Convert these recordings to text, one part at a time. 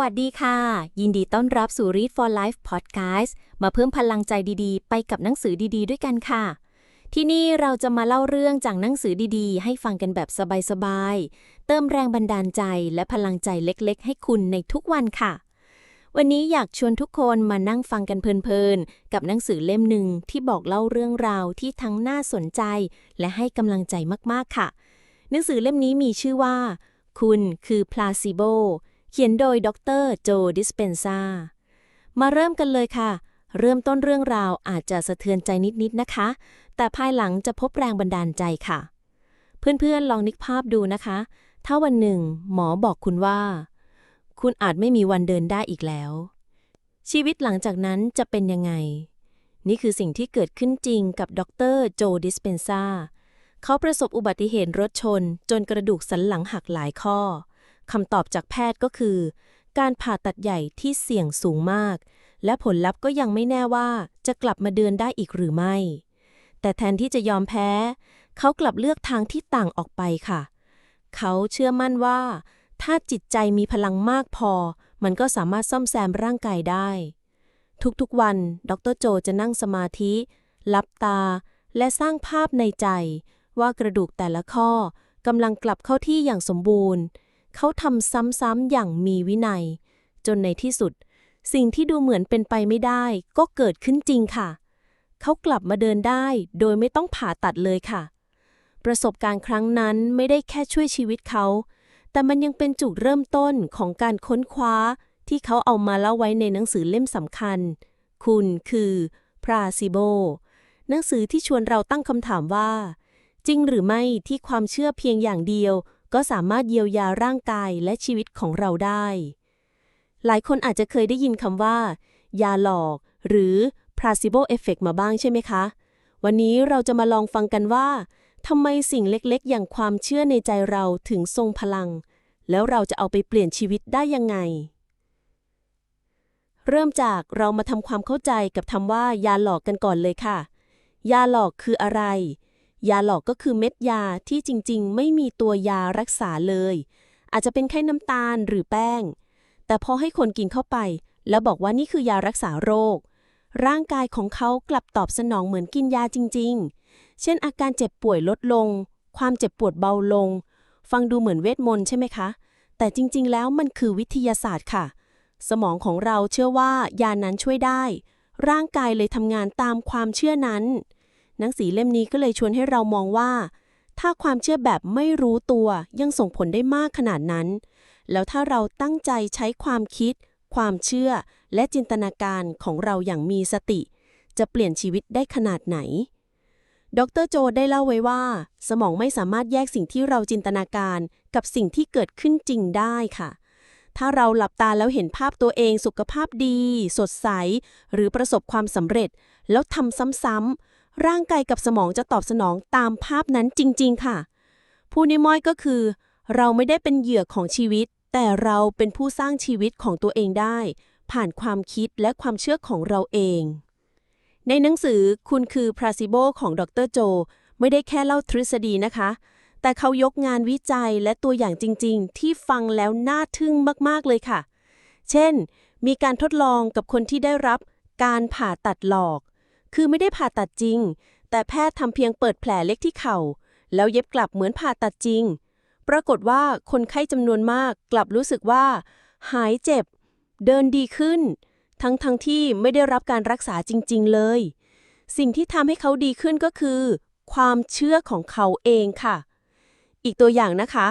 วัสดีค่ะ ยินดีต้อนรับสู่ Read for Life Podcast มาเพิ่มพลังใจดีๆ ไปกับหนังสือดีๆ ด้วยกันค่ะ ที่นี่เราจะมาเล่าเรื่องจากหนังสือดีๆ ให้ฟังกันแบบสบายๆ เติมแรงบันดาลใจและพลังใจเล็กๆ ให้คุณในทุกวันค่ะ วันนี้อยากชวนทุกคนมานั่งฟังกันเพลินๆ กับหนังสือเล่มหนึ่งที่บอกเล่าเรื่องราวที่ทั้งน่าสนใจ และให้กำลังใจมากๆค่ะ หนังสือเล่มนี้มีชื่อว่า คุณคือ placebo เขียนโดยดรโจดิสเปนซามาเริ่มกันเลยค่ะ เริ่มต้นเรื่องราวอาจจะสะเทือนใจนิดๆนะคะ แต่ภายหลังจะพบแรงบันดาลใจค่ะ เพื่อนๆลองนึกภาพดูนะคะ ถ้าวันหนึ่งหมอบอกคุณว่า คุณอาจไม่มีวันเดินได้อีกแล้ว ชีวิตหลังจากนั้นจะเป็นยังไง นี่คือสิ่งที่เกิดขึ้นจริงกับดรโจดิสเปนซาเขาประสบอุบัติเหตุรถชน จนกระดูกสันหลังหักหลายข้อ คำตอบจากแพทย์ก็คือ การผ่าตัดใหญ่ที่เสี่ยงสูงมาก และผลลัพธ์ก็ยังไม่แน่ว่าจะกลับมาเดินได้อีกหรือไม่ แต่แทนที่จะยอมแพ้ เขากลับเลือกทางที่ต่างออกไปค่ะ เขาเชื่อมั่นว่า ถ้าจิตใจมีพลังมากพอ มันก็สามารถซ่อมแซมร่างกายได้ ทุกๆวัน ดรโจจะนั่งสมาธิลับตา และสร้างภาพในใจ ว่ากระดูกแต่ละข้อกำลังกลับเข้าที่อย่างสมบูรณ์ เขาทำซ้ำๆอย่างมีวินัย จนในที่สุด สิ่งที่ดูเหมือนเป็นไปไม่ได้ ก็เกิดขึ้นจริงค่ะ เขากลับมาเดินได้โดยไม่ต้องผ่าตัดเลยค่ะ ประสบการณ์ครั้งนั้นไม่ได้แค่ช่วยชีวิตเขา แต่มันยังเป็นจุดเริ่มต้นของการค้นคว้า ที่เขาเอามาเล่าไว้ในหนังสือเล่มสำคัญ คุณคือ Placebo หนังสือที่ชวนเราตั้งคำถามว่า จริงหรือไม่ที่ความเชื่อเพียงอย่างเดียว ก็สามารถเยียวยาร่างกายและชีวิตของเราได้ หลายคนอาจจะเคยได้ยินคำว่า ยาหลอก หรือ placebo effect มาบ้างใช่ไหมคะ วันนี้เราจะมาลองฟังกันว่าทำไมสิ่งเล็กๆ อย่างความเชื่อในใจเราถึงทรงพลัง แล้วเราจะเอาไปเปลี่ยนชีวิตได้ยังไง เริ่มจากเรามาทำความเข้าใจกับคำว่า ยาหลอกกันก่อนเลยค่ะ ยาหลอกคืออะไร ยาหลอกก็คือเม็ดยาที่จริงๆ ไม่มีตัวยารักษาเลย อาจจะเป็นแค่น้ำตาลหรือแป้ง แต่พอให้คนกินเข้าไป แล้วบอกว่านี่คือยารักษาโรค ร่างกายของเขากลับตอบสนองเหมือนกินยาจริง ๆ เช่น อาการเจ็บป่วยลดลง ความเจ็บปวดเบาลง ฟังดูเหมือนเวทมนต์ใช่ไหมคะ แต่จริงๆ แล้วมันคือวิทยาศาสตร์ค่ะ สมองของเราเชื่อว่ายานั้นช่วยได้ ร่างกายเลยทำงานตามความเชื่อนั้น หนังสือเล่มนี้ก็เลยชวนให้เรามองว่า ถ้าความเชื่อแบบไม่รู้ตัวยังส่งผลได้มากขนาดนั้น แล้วถ้าเราตั้งใจใช้ความคิด ความเชื่อ และจินตนาการของเราอย่างมีสติ จะเปลี่ยนชีวิตได้ขนาดไหน ดรโจได้เล่าไว้ว่า สมองไม่สามารถแยกสิ่งที่เราจินตนาการกับสิ่งที่เกิดขึ้นจริงได้ค่ะถ้าเราหลับตาแล้วเห็นภาพตัวเองสุขภาพดี สดใส หรือประสบความสำเร็จ แล้วทำซ้ำๆ ร่างกายกับสมองจะตอบสนองตามภาพนั้นจริง ๆ ค่ะ ผู้นิมอยก็คือ เราไม่ได้เป็นเหยื่อของชีวิต แต่เราเป็นผู้สร้างชีวิตของตัวเองได้ ผ่านความคิดและความเชื่อของเราเอง ในหนังสือคุณคือ placebo ของดรโจ ไม่ได้แค่เล่าทฤษฎีนะคะ แต่เขายกงานวิจัยและตัวอย่างจริง ๆ ที่ฟังแล้วน่าทึ่งมาก ๆ เลยค่ะ เช่น มีการทดลองกับคนที่ได้รับการผ่าตัดหลอก คือไม่ได้ผ่าตัดจริง แต่แพทย์ทำเพียงเปิดแผลเล็กที่เข่า แล้วเย็บกลับเหมือนผ่าตัดจริง ปรากฏว่าคนไข้จำนวนมากกลับรู้สึกว่า หายเจ็บ เดินดีขึ้น ทั้งทั้งที่ไม่ได้รับการรักษาจริง ๆ เลย สิ่งที่ทำให้เขาดีขึ้นก็คือ ความเชื่อของเขาเองค่ะ อีกตัวอย่างนะคะ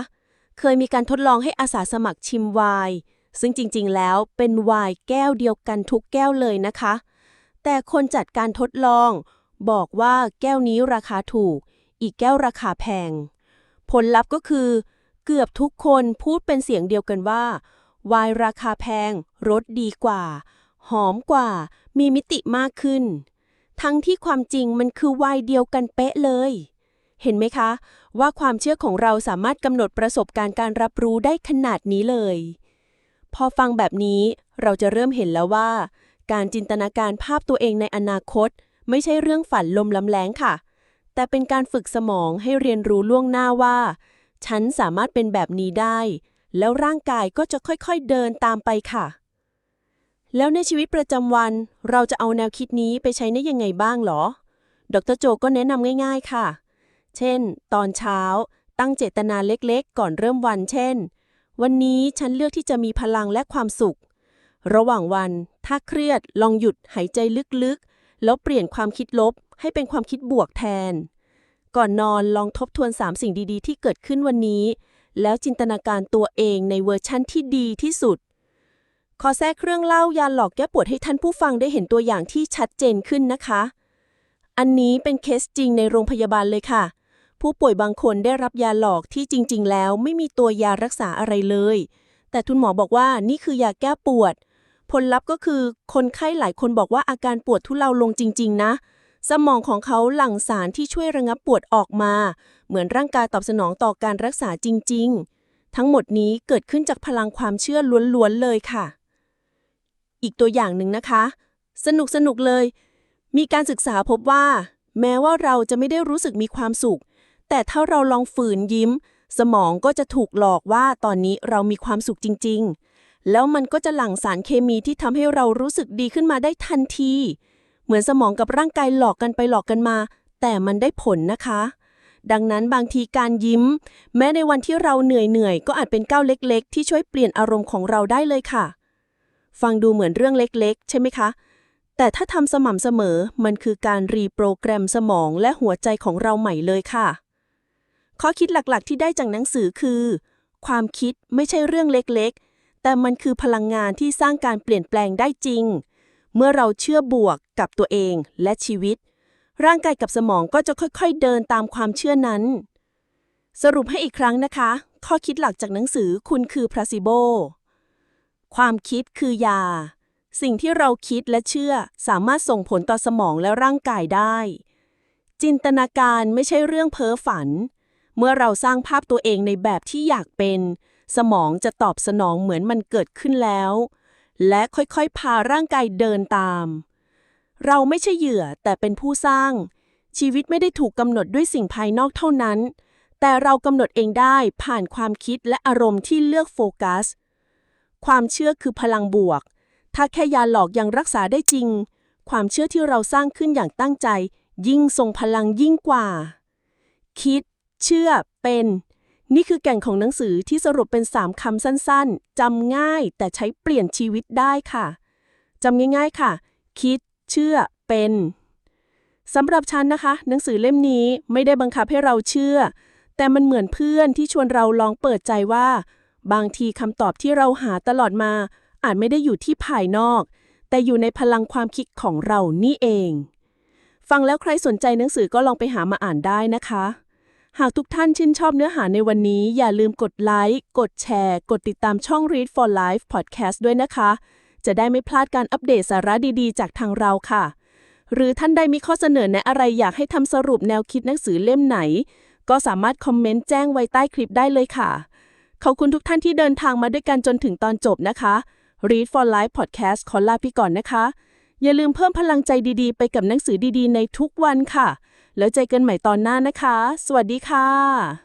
เคยมีการทดลองให้อาสาสมัครชิมไวน์ซึ่งจริงๆ แล้วเป็นไวน์แก้วเดียวกันทุกแก้วเลยนะคะ แต่คนจัดการทดลอง บอกว่าแก้วนี้ราคาถูก อีกแก้วราคาแพง ผลลัพธ์ก็คือ เกือบทุกคนพูดเป็นเสียงเดียวกันว่าไวน์ราคาแพงรสดีกว่า หอมกว่า มีมิติมากขึ้น ทั้งที่ความจริงมันคือไวน์เดียวกันเป๊ะเลย เห็นไหมคะ ว่าความเชื่อของเราสามารถกำหนดประสบการณ์การรับรู้ได้ขนาดนี้เลย พอฟังแบบนี้เราจะเริ่มเห็นแล้วว่า การจินตนาการภาพตัวเองในอนาคต ไม่ใช่เรื่องฝันลมลำแล้งค่ะ แต่เป็นการฝึกสมองให้เรียนรู้ล่วงหน้าว่า ฉันสามารถเป็นแบบนี้ได้ แล้วร่างกายก็จะค่อยๆเดินตามไปค่ะ แล้วในชีวิตประจำวัน เราจะเอาแนวคิดนี้ไปใช้ได้ยังไงบ้างหรอ ดรโจก็แนะนำง่าย ๆค่ะ เช่น ตอนเช้า ตั้งเจตนาเล็กๆ ก่อนเริ่มวัน เช่น วันนี้ฉันเลือกที่จะมีพลังและความสุข ระหว่างวัน ถ้าเครียดลองหยุดหายใจลึกๆ แล้วเปลี่ยนความคิดลบให้เป็นความคิดบวกแทน ก่อนนอนลองทบทวน 3 สิ่งดีๆ ที่เกิดขึ้นวันนี้ แล้วจินตนาการตัวเองในเวอร์ชั่นที่ดีที่สุด ขอแทรกเครื่องเล่ายาหลอกแก้ปวดให้ท่านผู้ฟังได้เห็นตัวอย่างที่ชัดเจนขึ้นนะคะ อันนี้เป็นเคสจริงในโรงพยาบาลเลยค่ะ ผู้ป่วยบางคนได้รับยาหลอกที่จริง ๆ แล้วไม่มีตัวยารักษาอะไรเลย แต่ทุนหมอบอกว่านี่คือยาแก้ปวด ผลลัพธ์ก็คือคนไข้หลายคนบอกว่าอาการปวดทุเลาลงจริง ๆ นะ สมองของเขาหลั่งสารที่ช่วยระงับปวดออกมา เหมือนร่างกายตอบสนองต่อการรักษาจริง ๆ ทั้งหมดนี้เกิดขึ้นจากพลังความเชื่อล้วนๆเลยค่ะ อีกตัวอย่างหนึ่งนะคะ สนุกสนุกๆเลย มีการศึกษาพบว่า แม้ว่าเราจะไม่ได้รู้สึกมีความสุข แต่ถ้าเราลองฝืนยิ้ม สมองก็จะถูกหลอกว่าตอนนี้เรามีความสุขจริง ๆ แล้วมันก็จะหลั่งสารเคมีที่ทำให้เรารู้สึกดีขึ้นมาได้ทันที เหมือนสมองกับร่างกายหลอกกันไปหลอกกันมา แต่มันได้ผลนะคะ ดังนั้นบางทีการยิ้ม แม้ในวันที่เราเหนื่อยๆ ก็อาจเป็นก้าวเล็กๆ ที่ช่วยเปลี่ยนอารมณ์ของเราได้เลยค่ะ ฟังดูเหมือนเรื่องเล็กๆ ใช่ไหมคะ แต่ถ้าทำสม่ำเสมอ มันคือการรีโปรแกรมสมองและหัวใจของเราใหม่เลยค่ะ ข้อคิดหลักๆ ที่ได้จากหนังสือคือ ความคิดไม่ใช่เรื่องเล็กๆ แต่มันคือพลังงานที่สร้างการเปลี่ยนแปลงได้จริง เมื่อเราเชื่อบวกกับตัวเองและชีวิต ร่างกายกับสมองก็จะค่อยๆ เดินตามความเชื่อนั้น สรุปให้อีกครั้งนะคะ ข้อคิดหลักจากหนังสือคุณคือพลาซิโบ ความคิดคือยา สิ่งที่เราคิดและเชื่อสามารถส่งผลต่อสมองและร่างกายได้ จินตนาการไม่ใช่เรื่องเพ้อฝัน เมื่อเราสร้างภาพตัวเองในแบบที่อยากเป็น สมองจะตอบสนองเหมือนมันเกิดขึ้นแล้ว และค่อยๆ พาร่างกายเดินตาม เราไม่ใช่เหยื่อแต่เป็นผู้สร้าง ชีวิตไม่ได้ถูกกำหนดด้วยสิ่งภายนอกเท่านั้น แต่เรากำหนดเองได้ผ่านความคิดและอารมณ์ที่เลือกโฟกัส ความเชื่อคือพลังบวก ถ้าแค่ยาหลอกยังรักษาได้จริง ความเชื่อที่เราสร้างขึ้นอย่างตั้งใจ ยิ่งทรงพลังยิ่งกว่า คิด เชื่อเป็น นี่คือแก่นของหนังสือที่สรุปเป็น 3 คำสั้นๆ จำง่ายแต่ใช้เปลี่ยนชีวิตได้ค่ะ จำง่ายๆค่ะ คิด เชื่อ เป็นสำหรับฉันนะคะ หนังสือเล่มนี้ไม่ได้บังคับให้เราเชื่อ แต่มันเหมือนเพื่อนที่ชวนเราลองเปิดใจว่า บางทีคำตอบที่เราหาตลอดมา อาจไม่ได้อยู่ที่ภายนอก แต่อยู่ในพลังความคิดของเรานี่เอง ฟังแล้วใครสนใจหนังสือก็ลองไปหามาอ่านได้นะคะ หากทุกท่านชื่นชอบเนื้อหาในวันนี้ อย่าลืมกดไลค์ กดแชร์ กดติดตามช่อง Read for Life Podcast ด้วยนะคะ จะได้ไม่พลาดการอัปเดตสาระดีๆ จากทางเราค่ะ หรือท่านใดมีข้อเสนอแนะอะไรอยากให้ทำสรุปแนวคิดหนังสือเล่มไหน ก็สามารถคอมเมนต์แจ้งไว้ใต้คลิปได้เลยค่ะ ขอบคุณทุกท่านที่เดินทางมาด้วยกันจนถึงตอนจบนะคะ Read for Life Podcast ขอลาพี่ก่อนนะคะ อย่าลืมเพิ่มพลังใจดีๆ ไปกับหนังสือดีๆ ในทุกวันค่ะ แล้วเจอกันใหม่ตอนหน้านะคะ สวัสดีค่ะ